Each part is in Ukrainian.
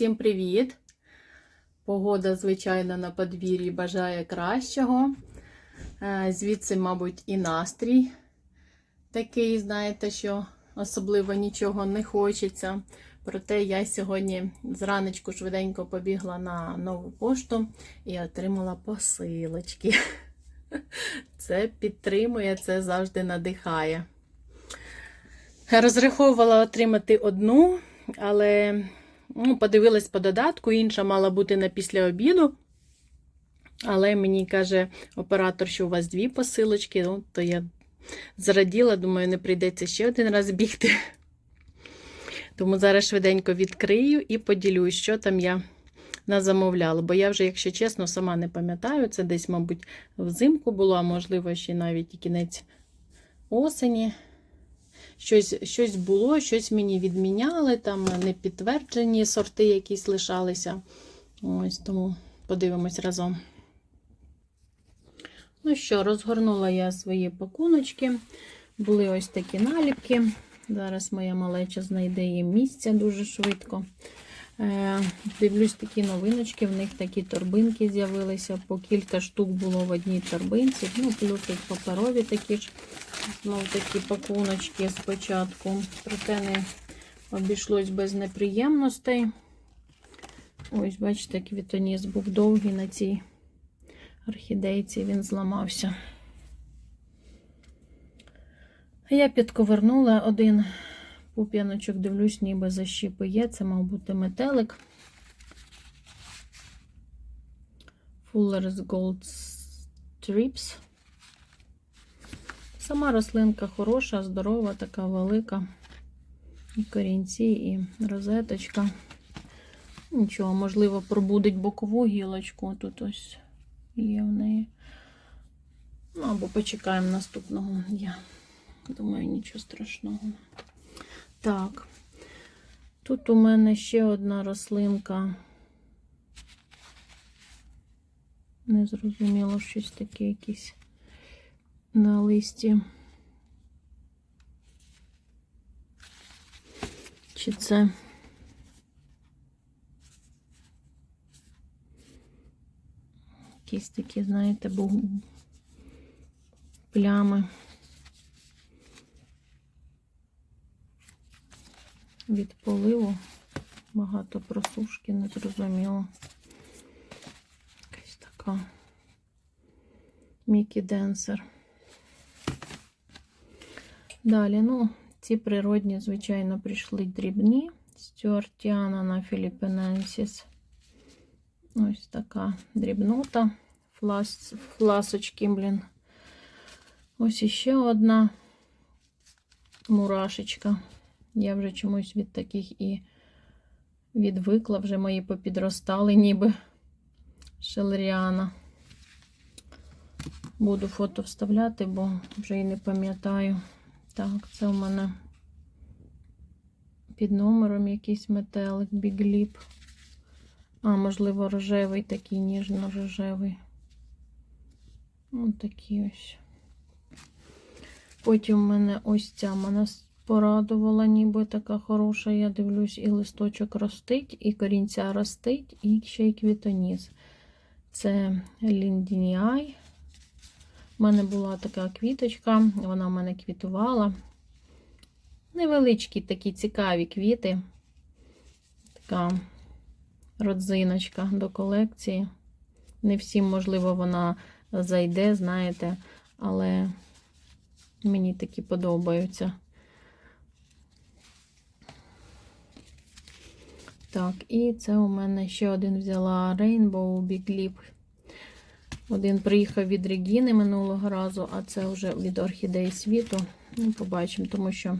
всім привіт! Погода, звичайно, на подвір'ї бажає кращого. Е, Звідси, мабуть, і настрій такий, знаєте, що особливо нічого не хочеться. Проте я сьогодні зранечку швиденько побігла на нову пошту і отримала посилочки. Це підтримує, це завжди надихає. Розраховувала отримати одну, але ну, подивилась по додатку, інша мала бути на після обіду. Але мені каже оператор, що у вас дві посилочки, ну, то я зраділа, думаю, не прийдеться ще один раз бігти. Тому зараз швиденько відкрию і поділюсь, що там я назамовляла. Бо я вже, якщо чесно, сама не пам'ятаю. Це десь, мабуть, взимку було, а можливо, ще навіть і кінець осені. Щось щось було, щось мені відміняли, там непідтверджені сорти якісь лишалися. Ось тому подивимось разом. Ну що, розгорнула я свої пакуночки. Були ось такі наліпки. Зараз моя малеча знайде їм місця дуже швидко. Е, Дивлюсь такі новиночки, в них такі торбинки з'явилися. По кілька штук було в одній торбинці. Ну, плюс ось паперові такі ж. Знову такі пакуночки спочатку. Проте не обійшлось без неприємностей. Ось, бачите, квітоніс був довгий на цій орхідейці, він зламався. Я підковернула один пуп'яночок, дивлюсь, ніби защіпи є. Це, мав бути метелик. Fuller's Gold Strips. Сама рослинка хороша, здорова, така велика. І корінці, і розеточка. Нічого, можливо, пробудить бокову гілочку. Тут ось є в неї. Ну, або почекаємо наступного. Я думаю, нічого страшного. Так, тут у мене ще одна рослинка. Незрозуміло, щось таке якесь на листі. Чи це якісь такі, знаєте, бу... плями від поливу, багато просушки, незрозуміло. Якась така Мікі Денсер. Далі, ну, ці природні, звичайно, прийшли дрібні. Стюартіана на Філіппіненсіс. Ось така дрібнота. Флас, фласочки, блін. Ось іще одна мурашечка. Я вже чомусь від таких і відвикла, вже мої попідростали, ніби шелеріана. Буду фото вставляти, бо вже і не пам'ятаю. Так, це у мене під номером якийсь метелик, бігліп. А, можливо, рожевий такий ніжно-рожевий. Ось такий ось. Потім мене ось ця мене порадувала, ніби така хороша. Я дивлюсь, і листочок ростить, і корінця ростить, і ще й квітоніс. Це Ліндініай. У мене була така квіточка, вона в мене квітувала. Невеличкі такі цікаві квіти. Така родзиночка до колекції. Не всім, можливо, вона зайде, знаєте, але мені такі подобаються. Так, і це у мене ще один взяла Rainbow Big Lip. Один приїхав від Регіни минулого разу, а це вже від орхідеї світу. Ну, побачимо, тому що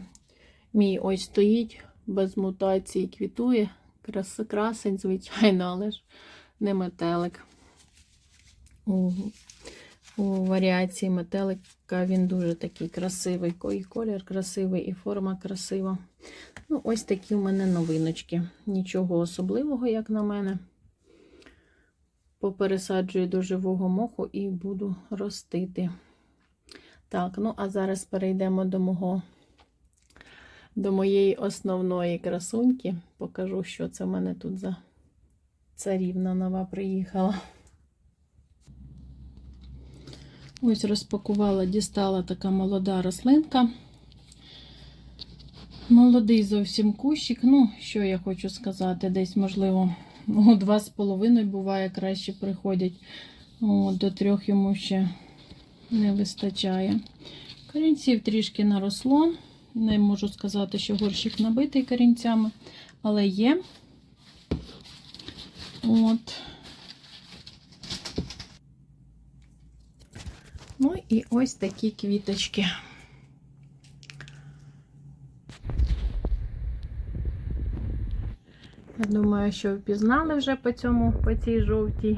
мій ось стоїть без мутації, квітує. Крас, красень, звичайно, але ж не метелик. У, у варіації метелика він дуже такий красивий. І колір красивий, і форма красива. Ну, ось такі в мене новиночки. Нічого особливого, як на мене попересаджую до живого моху і буду ростити. Так, ну а зараз перейдемо до мого, до моєї основної красуньки. Покажу, що це в мене тут за царівна нова приїхала. Ось розпакувала, дістала така молода рослинка. Молодий зовсім кущик. Ну, що я хочу сказати, десь, можливо, ну, два з половиною буває краще приходять. О, до трьох йому ще не вистачає. Корінців трішки наросло. Не можу сказати, що горщик набитий корінцями, але є. От. Ну і ось такі квіточки. Я думаю, що впізнали вже по цьому, по цій жовтій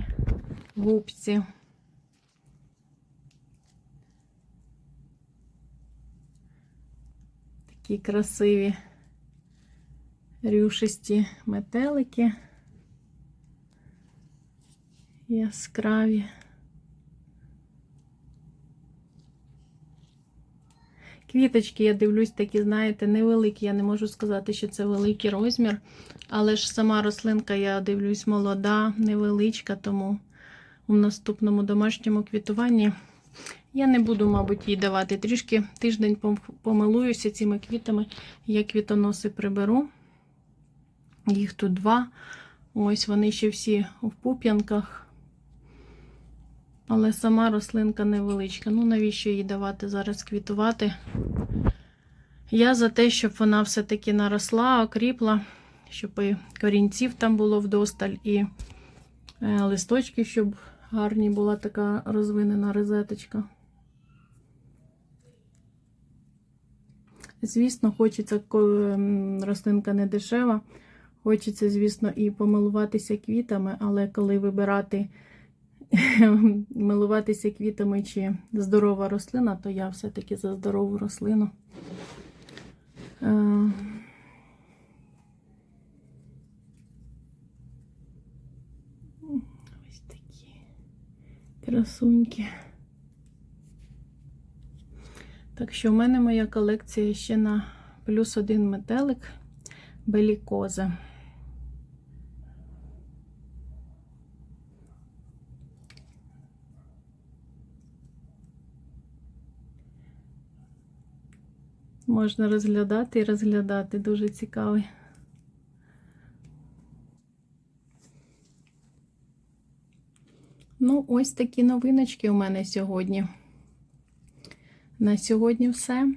губці. Такі красиві рюшисті метелики. Яскраві. Квіточки, я дивлюсь, такі, знаєте, невеликі. Я не можу сказати, що це великий розмір. Але ж сама рослинка, я дивлюсь, молода, невеличка, тому у наступному домашньому квітуванні я не буду, мабуть, їй давати. Трішки тиждень помилуюся цими квітами. Я квітоноси приберу. Їх тут два. Ось вони ще всі в пуп'янках. Але сама рослинка невеличка. Ну, навіщо їй давати зараз квітувати? Я за те, щоб вона все-таки наросла, окріпла, щоб і корінців там було вдосталь, і е, листочки, щоб гарні була така розвинена розеточка. Звісно, хочеться, коли рослинка не дешева. Хочеться, звісно, і помилуватися квітами, але коли вибирати милуватися квітами чи здорова рослина, то я все-таки за здорову рослину. Е, Ось такі красуньки. Так що в мене моя колекція ще на плюс один метелик белікоза. Можна розглядати і розглядати, дуже цікавий. Ну, ось такі новиночки у мене сьогодні. На сьогодні все.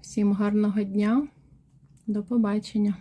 Всім гарного дня. До побачення.